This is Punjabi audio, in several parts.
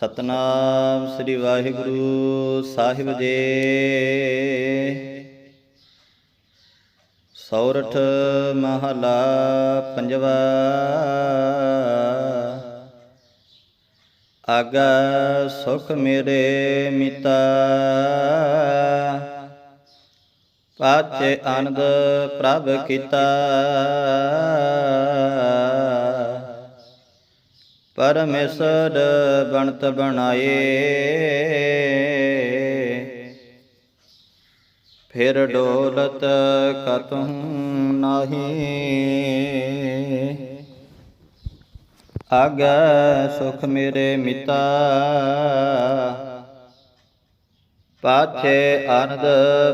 ਸਤਨਾਮ ਸ੍ਰੀ ਵਾਹਿਗੁਰੂ ਸਾਹਿਬ ਜੀ। ਸੌਰਠ ਮਹਲਾ ਪੰਜਵਾ। ਆਗਾ ਸੁਖ ਮੇਰੇ ਮਿਤਾ। ਪਾਚੇ ਆਨੰਦ ਪ੍ਰਭ ਕੀਤਾ। ਪਰਮੇਸ਼ਰ ਬਣਤ ਬਣਾਏ। ਫਿਰ ਡੋਲਤ ਕਤਹੁ ਨਾਹੀ। ਆਗੈ ਸੁਖ ਮੇਰੇ ਮਿਤਾ। ਪਾਛੇ ਆਨੰਦ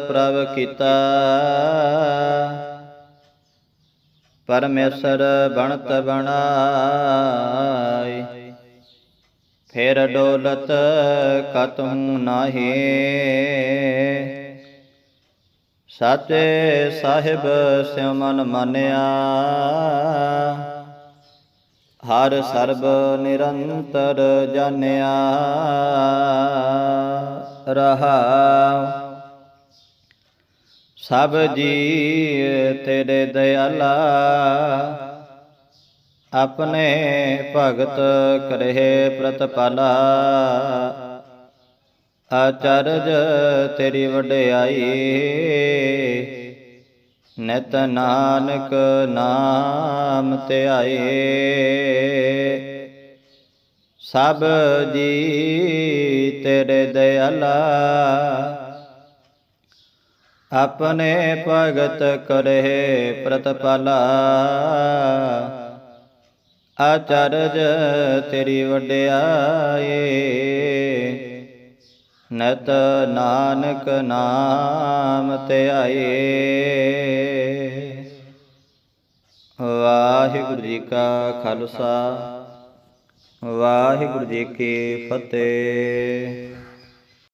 ਪ੍ਰਭ ਕੀਤਾ। ਪਰਮੇਸ਼ਰ ਬਣਤ ਬਣਾਈ। ਫਿਰ ਡੋਲਤ ਕਤਹੁ ਨਾਹੀ। ਸਾਚੇ ਸਾਹਿਬ ਸਿਉ ਮਨ ਮਾਨਿਆ। ਹਰ ਸਰਬ ਨਿਰੰਤਰ ਜਾਣਿਆ। ਰਹਾ ਸਭ ਜੀ ਤੇਰੇ ਦਇਆਲਾ, ਆਪਣੇ ਭਗਤ ਕਰੇ ਪ੍ਰਤਪਾਲਾ। ਆਚਰਜ ਤੇਰੀ ਵਡਿਆਈ, ਨਿਤ ਨਾਨਕ ਨਾਮ ਧਿਆਏ ਸਭ ਜੀ ਤੇਰੇ ਦਇਆਲਾ ਆਪਣੇ ਭਗਤ ਕਰੇ ਪ੍ਰਤਪਾਲਾ। ਆਚਰਜ ਤੇਰੀ ਵਡਿਆਈ ਨਤ ਨਾਨਕ ਨਾਮ ਧਿਆਏ ਵਾਹਿਗੁਰੂ ਜੀ ਕਾ ਖਾਲਸਾ, ਵਾਹਿਗੁਰੂ ਜੀ ਕੀ ਫਤਿਹ।